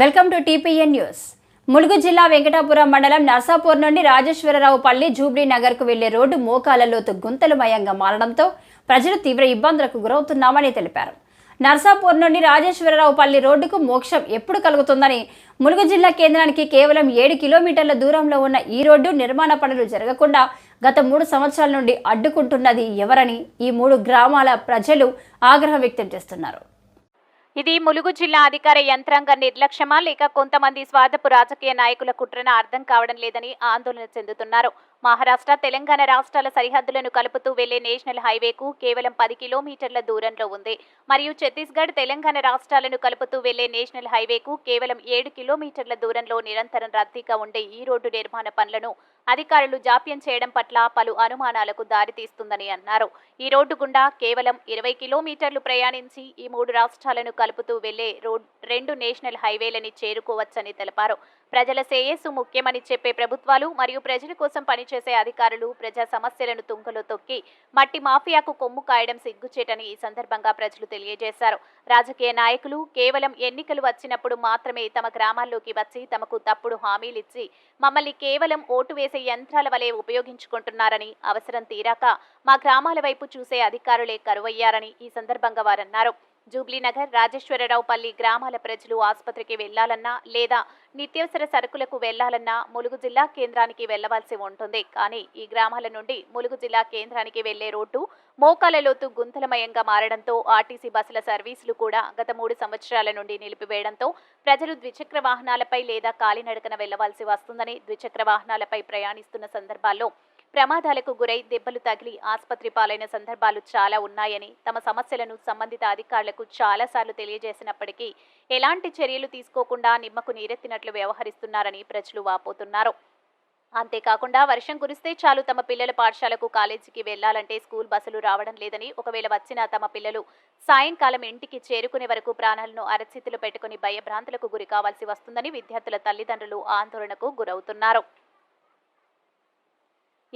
Welcome to TPN news. Mulugu జిల్లా వెంకటాపురం మండలం నర్సాపూర్ నుండి రాజేశ్వరరావు పల్లి జూబ్లీ నగర్కు వెళ్ళే రోడ్డు మోకాలలోతు గుంతలమయంగా మారడంతో ప్రజలు తీవ్ర ఇబ్బందులకు గురవుతున్నామని తెలిపారు. నర్సాపూర్ నుండి రాజేశ్వరరావు పల్లి రోడ్డుకు మోక్షం ఎప్పుడు కలుగుతుందని ములుగు జిల్లా కేంద్రానికి కేవలం ఏడు కిలోమీటర్ల దూరంలో ఉన్న ఈ రోడ్డు నిర్మాణ పనులు జరగకుండా గత మూడు సంవత్సరాల నుండి అడ్డుకుంటున్నది ఎవరని ఈ మూడు గ్రామాల ప్రజలు ఆగ్రహం వ్యక్తం చేస్తున్నారు. ఇది ములుగు జిల్లా అధికార యంత్రాంగ నిర్లక్ష్యమా లేక కొంతమంది స్వార్థపు రాజకీయ నాయకుల కుట్రన అర్థం కావడం లేదని ఆందోళన చెందుతున్నారు. మహారాష్ట్ర తెలంగాణ రాష్ట్రాల సరిహద్దులను కలుపుతూ వెళ్ళే నేషనల్ హైవేకు కేవలం పది కిలోమీటర్ల దూరంలో ఉంది. మరియు ఛత్తీస్గఢ్ తెలంగాణ రాష్ట్రాలను కలుపుతూ వెళ్ళే నేషనల్ హైవేకు కేవలం ఏడు కిలోమీటర్ల దూరంలో నిరంతరం రద్దీగా ఉండే ఈ రోడ్డు నిర్మాణ పనులను అధికారులు జాప్యం చేయడం పట్ల పలు అనుమానాలకు దారితీస్తుందని అన్నారు. ఈ రోడ్డు గుండా కేవలం ఇరవై కిలోమీటర్లు ప్రయాణించి ఈ మూడు రాష్ట్రాలను కలుపుతూ వెళ్ళే రోడ్ రెండు నేషనల్ హైవేలని చేరుకోవచ్చని తెలిపారు. ప్రజల శ్రేయస్సు ముఖ్యమని చెప్పే ప్రభుత్వాలు మరియు ప్రజల కోసం చేసే అధికారులు ప్రజా సమస్యలను తుంగలో తొక్కి మట్టి మాఫియాకు కొమ్ము కాయడం సిగ్గుచేటని ఈ సందర్భంగా ప్రజలు తెలియజేశారు. రాజకీయ నాయకులు కేవలం ఎన్నికలు వచ్చినప్పుడు మాత్రమే తమ గ్రామాల్లోకి వచ్చి తమకు తప్పుడు హామీలిచ్చి మమ్మల్ని కేవలం ఓటు వేసే యంత్రాల వలె ఉపయోగించుకుంటున్నారని అవసరం తీరాక మా గ్రామాల వైపు చూసే అధికారులే కరువయ్యారని ఈ సందర్భంగా వారన్నారు. జూబ్లీనగర్ రాజేశ్వరరావుపల్లి గ్రామాల ప్రజలు ఆసుపత్రికి వెళ్ళాలన్నా లేదా నిత్యావసర సరుకులకు వెళ్ళాలన్నా ములుగు జిల్లా కేంద్రానికి వెళ్ళవలసి ఉంటుంది. కానీ ఈ గ్రామాల నుండి ములుగు జిల్లా కేంద్రానికి వెళ్ళే రోడ్డు మోకాల లోతు గుంతలమయంగా మారడంతో ఆర్టీసీ బస్సుల సర్వీసులు కూడా గత మూడు సంవత్సరాల నుండి నిలిపివేయడంతో ప్రజలు ద్విచక్ర వాహనాలపై లేదా కాలినడకన వెళ్ళవలసి వస్తుందని ద్విచక్ర వాహనాలపై ప్రయాణిస్తున్న సందర్భాల్లో ప్రమాదాలకు గురై దెబ్బలు తగిలి ఆసుపత్రి పాలైన సందర్భాలు చాలా ఉన్నాయని తమ సమస్యలను సంబంధిత అధికారులకు చాలాసార్లు తెలియజేసినప్పటికీ ఎలాంటి చర్యలు తీసుకోకుండా నిమ్మకు నీరెత్తినట్లు వ్యవహరిస్తున్నారని ప్రజలు వాపోతున్నారు. అంతేకాకుండా వర్షం కురిస్తే చాలు తమ పిల్లల పాఠశాలకు కాలేజీకి వెళ్ళాలంటే స్కూల్ బస్సులు రావడం లేదని ఒకవేళ వచ్చినా తమ పిల్లలు సాయంకాలం ఇంటికి చేరుకునే వరకు ప్రాణాలను అరచేతులు పెట్టుకుని భయభ్రాంతులకు గురి కావాల్సి వస్తుందని విద్యార్థుల తల్లిదండ్రులు ఆందోళనకు గురవుతున్నారు.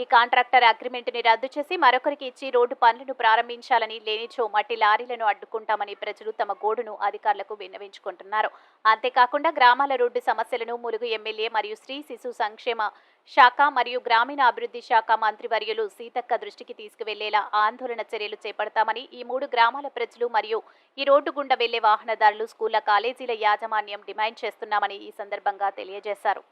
ఈ కాంట్రాక్టర్ అగ్రిమెంటుని రద్దు చేసి మరొకరికి ఇచ్చి రోడ్డు పనులను ప్రారంభించాలని లేనిచో మట్టి లారీలను అడ్డుకుంటామని ప్రజలు తమ గోడును అధికారులకు విన్నవించుకుంటున్నారు. అంతేకాకుండా గ్రామాల రోడ్డు సమస్యలను ములుగు ఎమ్మెల్యే మరియు స్త్రీ శిశు సంక్షేమ శాఖ మరియు గ్రామీణ అభివృద్ధి శాఖ మంత్రివర్యులు సీతక్క దృష్టికి తీసుకువెళ్ళేలా ఆందోళన చర్యలు చేపడతామని ఈ మూడు గ్రామాల ప్రజలు మరియు ఈ రోడ్డు గుండా వెళ్ళే వాహనదారులు స్కూళ్ళ కాలేజీల యాజమాన్యం డిమాండ్ చేస్తున్నామని ఈ సందర్భంగా తెలియజేశారు.